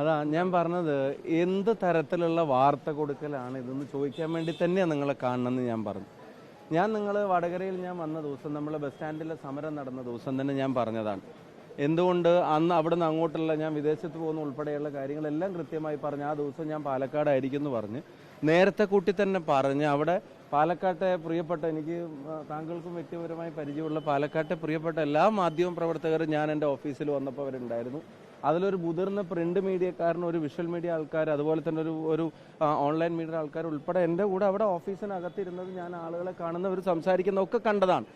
അതാ ഞാൻ പറഞ്ഞത് എന്ത് തരത്തിലുള്ള വാർത്ത കൊടുക്കലാണ് ഇതെന്ന് ചോദിക്കാൻ വേണ്ടി തന്നെയാണ് നിങ്ങളെ കാണണമെന്ന് ഞാൻ പറഞ്ഞു. ഞാൻ നിങ്ങൾ വടകരയിൽ ഞാൻ വന്ന ദിവസം നമ്മൾ ബസ് സ്റ്റാൻഡിലെ സമരം നടന്ന ദിവസം തന്നെ ഞാൻ പറഞ്ഞതാണ്. എന്തുകൊണ്ട് അന്ന് അവിടുന്ന് അങ്ങോട്ടുള്ള ഞാൻ വിദേശത്ത് പോകുന്ന ഉൾപ്പെടെയുള്ള കാര്യങ്ങളെല്ലാം കൃത്യമായി പറഞ്ഞ് ആ ദിവസം ഞാൻ പാലക്കാടായിരിക്കും എന്ന് പറഞ്ഞ് നേരത്തെ കൂട്ടി തന്നെ പറഞ്ഞ് അവിടെ പാലക്കാട്ടെ പ്രിയപ്പെട്ട എനിക്ക് താങ്കൾക്കും വ്യക്തിപരമായി പരിചയമുള്ള പാലക്കാട്ടെ പ്രിയപ്പെട്ട എല്ലാ മാധ്യമ പ്രവർത്തകരും ഞാൻ എന്റെ ഓഫീസിൽ വന്നപ്പോൾ അവരുണ്ടായിരുന്നു. അതിലൊരു മുതിർന്ന പ്രിന്റ് മീഡിയക്കാരനും ഒരു വിഷ്വൽ മീഡിയ ആൾക്കാർ അതുപോലെ തന്നെ ഒരു ഒരു ഓൺലൈൻ മീഡിയ ആൾക്കാർ ഉൾപ്പെടെ എന്റെ കൂടെ അവിടെ ഓഫീസിനകത്തിരുന്നത് ഞാൻ ആളുകളെ കാണുന്നവർ സംസാരിക്കുന്ന ഒക്കെ കണ്ടതാണ്.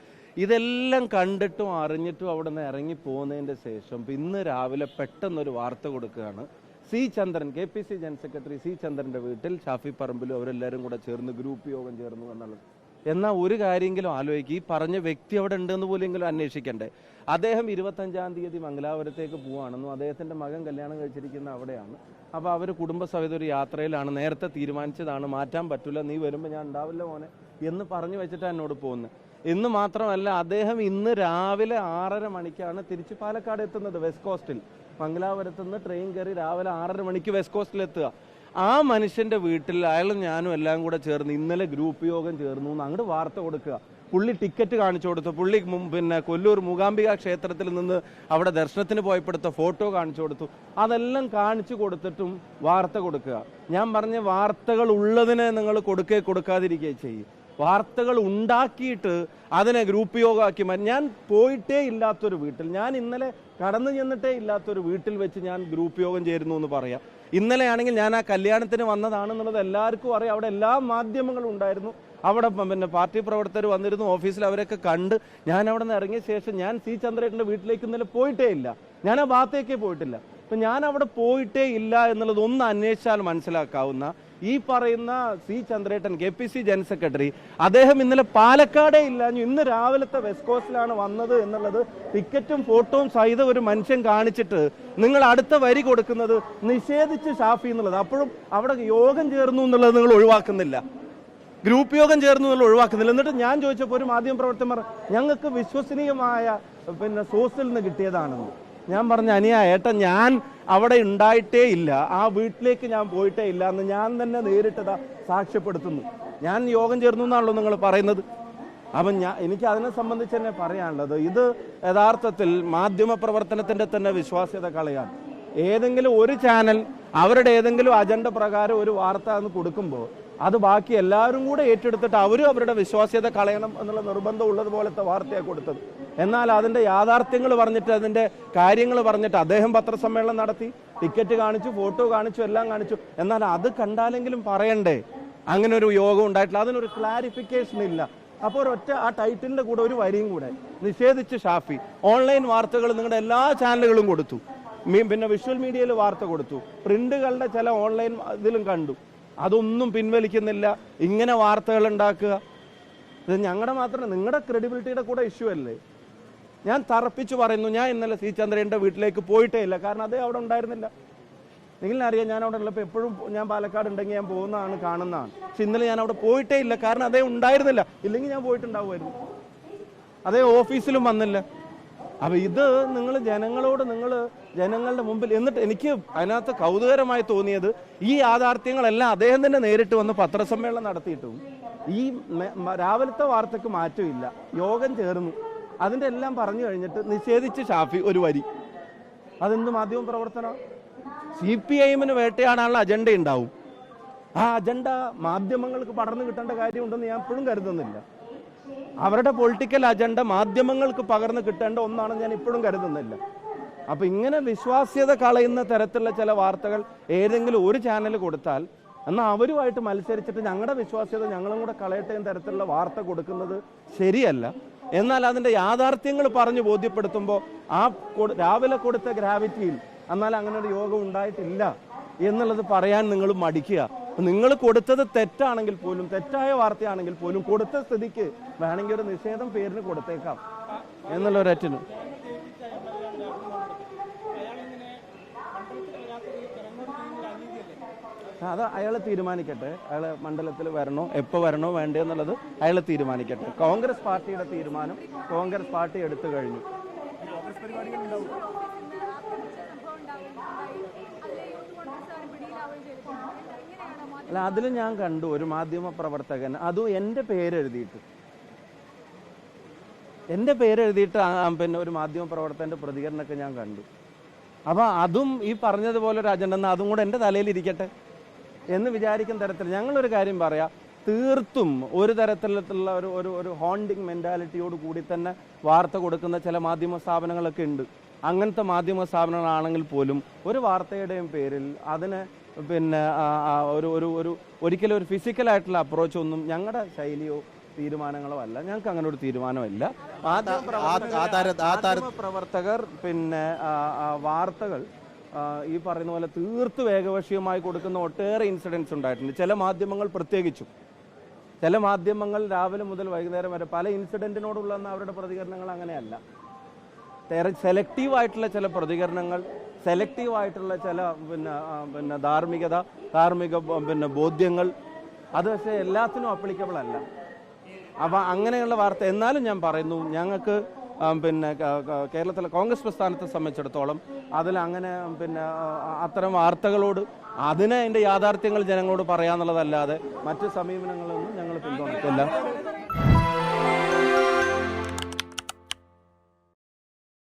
ഇതെല്ലാം കണ്ടിട്ടും അറിഞ്ഞിട്ടും അവിടെ നിന്ന് ഇറങ്ങി പോകുന്നതിന്റെ ശേഷം ഇന്ന് രാവിലെ പെട്ടെന്നൊരു വാർത്ത കൊടുക്കുകയാണ്. C Chandran K P C general secretary C ചന്ദ്രന്റെ വീട്ടിൽ ഷാഫി പറമ്പിലും അവരെല്ലാവരും കൂടെ ചേർന്ന് ഗ്രൂപ്പ് യോഗം ചേർന്നു എന്നുള്ളത്. എന്നാൽ ഒരു കാര്യമെങ്കിലും ആലോചിക്കുക ഈ പറഞ്ഞ വ്യക്തി അവിടെ ഉണ്ടെന്ന് പോലെങ്കിലും അന്വേഷിക്കണ്ടേ. അദ്ദേഹം ഇരുപത്തഞ്ചാം തീയതി മംഗലാപുരത്തേക്ക് പോവാണെന്നും അദ്ദേഹത്തിന്റെ മകൻ കല്യാണം കഴിച്ചിരിക്കുന്ന അവിടെയാണ്. അപ്പോൾ അവർ കുടുംബസഹിത ഒരു യാത്രയിലാണ്. നേരത്തെ തീരുമാനിച്ചതാണ് മാറ്റാൻ പറ്റില്ല നീ വരുമ്പോൾ ഞാൻ ഉണ്ടാവില്ല മോനെ എന്ന് പറഞ്ഞു വെച്ചിട്ടാണ് എന്നോട് പോകുന്നത് ഇന്ന് മാത്രമല്ല അദ്ദേഹം ഇന്ന് രാവിലെ ആറര മണിക്കാണ് തിരിച്ച് പാലക്കാട് എത്തുന്നത് വെസ്റ്റ് കോസ്റ്റിൽ മംഗലാപുരത്ത് നിന്ന് ട്രെയിൻ കയറി രാവിലെ ആറര മണിക്ക് വെസ്റ്റ് കോസ്റ്റിൽ എത്തുക. ആ മനുഷ്യന്റെ വീട്ടിൽ അയാളും ഞാനും എല്ലാം കൂടെ ചേർന്ന് ഇന്നലെ ഗ്രൂപ്പ് യോഗം ചേർന്നു എന്ന് അങ്ങോട്ട് വാർത്ത കൊടുക്കുക. പുള്ളി ടിക്കറ്റ് കാണിച്ചു കൊടുത്തു. പുള്ളി പിന്നെ കൊല്ലൂർ മൂകാംബിക ക്ഷേത്രത്തിൽ നിന്ന് അവിടെ ദർശനത്തിന് പോയപ്പെടുത്ത ഫോട്ടോ കാണിച്ചു കൊടുത്തു. അതെല്ലാം കാണിച്ചു കൊടുത്തിട്ടും വാർത്ത കൊടുക്കുക. ഞാൻ പറഞ്ഞ വാർത്തകൾ ഉള്ളതിനെ നിങ്ങൾ കൊടുക്കേ കൊടുക്കാതിരിക്കുകയും ചെയ്യും. വാർത്തകൾ ഉണ്ടാക്കിയിട്ട് അതിനെ ഗ്രൂപ്പ് യോഗമാക്കി ഞാൻ പോയിട്ടേ ഇല്ലാത്തൊരു വീട്ടിൽ ഞാൻ ഇന്നലെ കടന്നു ചെന്നിട്ടേ ഇല്ലാത്തൊരു വീട്ടിൽ വെച്ച് ഞാൻ ഗ്രൂപ്പ് യോഗം ചേരുന്നു എന്ന് പറയാം. ഇന്നലെ ആണെങ്കിൽ ഞാൻ ആ കല്യാണത്തിന് വന്നതാണെന്നുള്ളത് എല്ലാവർക്കും അറിയാം. അവിടെ എല്ലാ മാധ്യമങ്ങളും ഉണ്ടായിരുന്നു. അവിടെ പിന്നെ പാർട്ടി പ്രവർത്തകർ വന്നിരുന്നു ഓഫീസിൽ അവരൊക്കെ കണ്ട് ഞാൻ അവിടെ നിന്ന് ഇറങ്ങിയ ശേഷം ഞാൻ സി ചന്ദ്രേട്ടന്റെ വീട്ടിലേക്ക് ഇന്നലെ പോയിട്ടേ ഇല്ല. ഞാൻ ആ ഭാഗത്തേക്കേ പോയിട്ടില്ല. അപ്പം ഞാൻ അവിടെ പോയിട്ടേ ഇല്ല എന്നുള്ളത് ഒന്ന് അന്വേഷിച്ചാൽ മനസ്സിലാക്കാവുന്ന ഈ പറയുന്ന സി ചന്ദ്രേട്ടൻ K P C general secretary അദ്ദേഹം ഇന്നലെ പാലക്കാടേ ഇല്ലാഞ്ഞു ഇന്ന് രാവിലത്തെ വെസ്റ്റ് കോസ്റ്റിലാണ് വന്നത് എന്നുള്ളത് ടിക്കറ്റും ഫോട്ടോയും സഹിതം ഒരു മനുഷ്യൻ കാണിച്ചിട്ട് നിങ്ങൾ അടുത്ത വരി കൊടുക്കുന്നത് നിഷേധിച്ച് ഷാഫി എന്നുള്ളത്. അപ്പോഴും അവിടെ യോഗം ചേർന്നു എന്നുള്ളത് നിങ്ങൾ ഒഴിവാക്കുന്നില്ല. ഗ്രൂപ്പ് യോഗം ചേർന്നു എന്നുള്ളത് ഒഴിവാക്കുന്നില്ല. എന്നിട്ട് ഞാൻ ചോദിച്ചപ്പോൾ ഒരു മാധ്യമ പ്രവർത്തകർ ഞങ്ങൾക്ക് വിശ്വസനീയമായ പിന്നെ സോഴ്സിൽ നിന്ന് കിട്ടിയതാണെന്ന്. ഞാൻ പറഞ്ഞ അനിയ ഏട്ടൻ ഞാൻ അവിടെ ഉണ്ടായിട്ടേ ഇല്ല. ആ വീട്ടിലേക്ക് ഞാൻ പോയിട്ടേ ഇല്ല എന്ന് ഞാൻ തന്നെ നേരിട്ടതാ സാക്ഷ്യപ്പെടുത്തുന്നു. ഞാൻ യോഗം ചേർന്നു എന്നാണല്ലോ നിങ്ങൾ പറയുന്നത്. അപ്പം ഞാൻ എനിക്ക് അതിനെ സംബന്ധിച്ച് തന്നെ പറയാനുള്ളത് ഇത് യഥാർത്ഥത്തിൽ മാധ്യമ പ്രവർത്തനത്തിന്റെ തന്നെ വിശ്വാസ്യത കളയാണ്. ഏതെങ്കിലും ഒരു ചാനൽ അവരുടെ ഏതെങ്കിലും അജണ്ട പ്രകാരം ഒരു വാർത്ത എന്ന് കൊടുക്കുമ്പോൾ അത് ബാക്കി എല്ലാവരും കൂടെ ഏറ്റെടുത്തിട്ട് അവരും അവരുടെ വിശ്വാസ്യത കളയണം എന്നുള്ള നിർബന്ധം ഉള്ളതുപോലത്തെ വാർത്തയാണ് കൊടുത്തത്. എന്നാൽ അതിന്റെ യാഥാർത്ഥ്യങ്ങൾ പറഞ്ഞിട്ട് അതിന്റെ കാര്യങ്ങൾ പറഞ്ഞിട്ട് അദ്ദേഹം പത്രസമ്മേളനം നടത്തി ടിക്കറ്റ് കാണിച്ചു ഫോട്ടോ കാണിച്ചു എല്ലാം കാണിച്ചു. എന്നാൽ അത് കണ്ടാലെങ്കിലും പറയണ്ടേ? അങ്ങനെ ഒരു യോഗം ഉണ്ടായിട്ടില്ല. അതിനൊരു ക്ലാരിഫിക്കേഷൻ ഇല്ല. അപ്പോൾ ഒരൊറ്റ ആ ടൈറ്റിലിന്റെ കൂടെ ഒരു വരിയും കൂടെ നിഷേധിച്ച് ഷാഫി. ഓൺലൈൻ വാർത്തകൾ നിങ്ങളുടെ എല്ലാ ചാനലുകളും കൊടുത്തു. പിന്നെ വിഷ്വൽ മീഡിയയിൽ വാർത്ത കൊടുത്തു. പ്രിന്റുകളുടെ ചില ഓൺലൈൻ ഇതിലും കണ്ടു. അതൊന്നും പിൻവലിക്കുന്നില്ല. ഇങ്ങനെ വാർത്തകൾ ഉണ്ടാക്കുക. ഇത് ഞങ്ങളുടെ മാത്രമല്ല നിങ്ങളുടെ ക്രെഡിബിലിറ്റിയുടെ കൂടെ ഇഷ്യൂ അല്ലേ? ഞാൻ തറപ്പിച്ചു പറയുന്നു ഞാൻ ഇന്നലെ സി ചന്ദ്രന്റെ വീട്ടിലേക്ക് പോയിട്ടേ ഇല്ല. കാരണം അതേ അവിടെ ഉണ്ടായിരുന്നില്ല. നിങ്ങളിനറിയാം ഞാൻ അവിടെ ഉള്ളപ്പോൾ എപ്പോഴും ഞാൻ പാലക്കാട് ഉണ്ടെങ്കിൽ ഞാൻ പോകുന്നതാണ് കാണുന്നതാണ്. പക്ഷെ ഇന്നലെ ഞാൻ അവിടെ പോയിട്ടേ ഇല്ല. കാരണം അതേ ഉണ്ടായിരുന്നില്ല. ഇല്ലെങ്കിൽ ഞാൻ പോയിട്ടുണ്ടാവുമായിരുന്നു. അതേ ഓഫീസിലും വന്നില്ല. അപ്പൊ ഇത് നിങ്ങൾ ജനങ്ങളോട് നിങ്ങൾ ജനങ്ങളുടെ മുമ്പിൽ എന്നിട്ട് എനിക്ക് അതിനകത്ത് കൗതുകരമായി തോന്നിയത് ഈ യാഥാർത്ഥ്യങ്ങളെല്ലാം അദ്ദേഹം തന്നെ നേരിട്ട് വന്ന് പത്രസമ്മേളനം നടത്തിയിട്ടും. ഈ രാവിലത്തെ വാർത്തക്ക് മാറ്റമില്ല. യോഗം ചേർന്നു. അതിന്റെ എല്ലാം പറഞ്ഞു കഴിഞ്ഞിട്ട് നിഷേധിച്ച് ഷാഫി ഒരു വരി. അതെന്ത് മാധ്യമ പ്രവർത്തനം? സി പി ഐഎമ്മിന് വേട്ടയാടാനുള്ള അജണ്ട ഉണ്ടാവും. ആ അജണ്ട മാധ്യമങ്ങൾക്ക് പടർന്നു കിട്ടേണ്ട കാര്യമുണ്ടെന്ന് ഞാൻ എപ്പോഴും കരുതുന്നില്ല. അവരുടെ പൊളിറ്റിക്കൽ അജണ്ട മാധ്യമങ്ങൾക്ക് പകർന്നു കിട്ടേണ്ട ഒന്നാണെന്ന് ഞാൻ ഇപ്പോഴും കരുതുന്നില്ല. അപ്പൊ ഇങ്ങനെ വിശ്വാസ്യത കളയുന്ന തരത്തിലുള്ള ചില വാർത്തകൾ ഏതെങ്കിലും ഒരു ചാനൽ കൊടുത്താൽ എന്നാൽ അവരുമായിട്ട് മത്സരിച്ചിട്ട് ഞങ്ങളുടെ വിശ്വാസ്യത ഞങ്ങളും കൂടെ കളയട്ടെ എന്ന തരത്തിലുള്ള വാർത്ത കൊടുക്കുന്നത് ശരിയല്ല. എന്നാൽ അതിന്റെ യാഥാർത്ഥ്യങ്ങൾ പറഞ്ഞു ബോധ്യപ്പെടുത്തുമ്പോൾ ആ രാവിലെ കൊടുത്ത ഗ്രാവിറ്റിയിൽ എന്നാൽ അങ്ങനെ ഒരു യോഗം ഉണ്ടായിട്ടില്ല എന്നുള്ളത് പറയാൻ നിങ്ങൾ മടിക്കുക. നിങ്ങൾ കൊടുത്തത് തെറ്റാണെങ്കിൽ പോലും തെറ്റായ വാർത്തയാണെങ്കിൽ പോലും കൊടുത്ത സ്ഥിതിക്ക് വേണമെങ്കിൽ ഒരു നിഷേധം പേരിന് കൊടുത്തേക്കാം. എന്നുള്ള ഒരറ്റിന് അത് അയാൾ തീരുമാനിക്കട്ടെ. അയാൾ മണ്ഡലത്തിൽ വരണോ എപ്പോൾ വരണോ വേണ്ടേ എന്നുള്ളത് അയാൾ തീരുമാനിക്കട്ടെ. കോൺഗ്രസ് പാർട്ടിയുടെ തീരുമാനം കോൺഗ്രസ് പാർട്ടി എടുത്തു കഴിഞ്ഞു. അല്ല അതിൽ ഞാൻ കണ്ടു ഒരു മാധ്യമ പ്രവർത്തകൻ അതും എന്റെ പേരെഴുതിയിട്ട്. എന്റെ പേരെഴുതിയിട്ട് പിന്നെ ഒരു മാധ്യമ പ്രവർത്തകന്റെ പ്രതികരണമൊക്കെ ഞാൻ കണ്ടു. അപ്പോൾ അതും ഈ പറഞ്ഞതുപോലെ ഒരു അജണ്ട. അതും കൂടെ എന്റെ തലയിൽ ഇരിക്കട്ടെ. എന്ന് വിചാരിക്കുന്ന തരത്തിൽ ഞങ്ങളൊരു കാര്യം പറയാം തീർത്തും ഒരു തരത്തിലുള്ള ഒരു ഒരു ഒരു ഹോണ്ടിങ് മെന്റാലിറ്റിയോട് കൂടി തന്നെ വാർത്ത കൊടുക്കുന്ന ചില മാധ്യമ സ്ഥാപനങ്ങളൊക്കെ ഉണ്ട് അങ്ങനത്തെ മാധ്യമ സ്ഥാപനങ്ങളാണെങ്കിൽ പോലും ഒരു വാർത്തയുടെയും പേരിൽ അതിന് പിന്നെ ഒരു ഒരു ഒരു ഒരിക്കലും ഒരു ഫിസിക്കലായിട്ടുള്ള അപ്രോച്ച് ഒന്നും ഞങ്ങളുടെ ശൈലിയോ തീരുമാനങ്ങളോ അല്ല ഞങ്ങൾക്ക് അങ്ങനെ ഒരു തീരുമാനമില്ല പ്രവർത്തകർ പിന്നെ വാർത്തകൾ ഈ പറയുന്ന പോലെ തീർത്ത് വേഗവശീയമായി കൊടുക്കുന്ന ഒട്ടേറെ ഇൻസിഡൻസ് ഉണ്ടായിട്ടുണ്ട്. ചില മാധ്യമങ്ങൾ പ്രത്യേകിച്ചും. ചില മാധ്യമങ്ങൾ രാവിലെ മുതൽ വൈകുന്നേരം വരെ പല ഇൻസിഡന്റിനോടുള്ള അവരുടെ പ്രതികരണങ്ങൾ അങ്ങനെയല്ല. സെലക്റ്റീവ് ആയിട്ടുള്ള ചില പ്രതികരണങ്ങൾ സെലക്റ്റീവ് ആയിട്ടുള്ള ചില പിന്നെ പിന്നെ ധാർമ്മികത ധാർമ്മിക പിന്നെ ബോധ്യങ്ങൾ അത് പക്ഷേ എല്ലാത്തിനും അപ്ലിക്കബിൾ അല്ല. അപ്പം അങ്ങനെയുള്ള വാർത്ത എന്നാലും ഞാൻ പറയുന്നു ഞങ്ങൾക്ക് പിന്നെ കേരളത്തിലെ കോൺഗ്രസ് പ്രസ്ഥാനത്തെ സംബന്ധിച്ചിടത്തോളം അതിൽ അങ്ങനെ പിന്നെ അത്തരം വാർത്തകളോട് അതിനെ അതിന്റെ യാഥാർത്ഥ്യങ്ങൾ ജനങ്ങളോട് പറയാന്നുള്ളതല്ലാതെ മറ്റ് സമീപനങ്ങളൊന്നും ഞങ്ങൾ പിന്തുണയ്ക്കില്ല.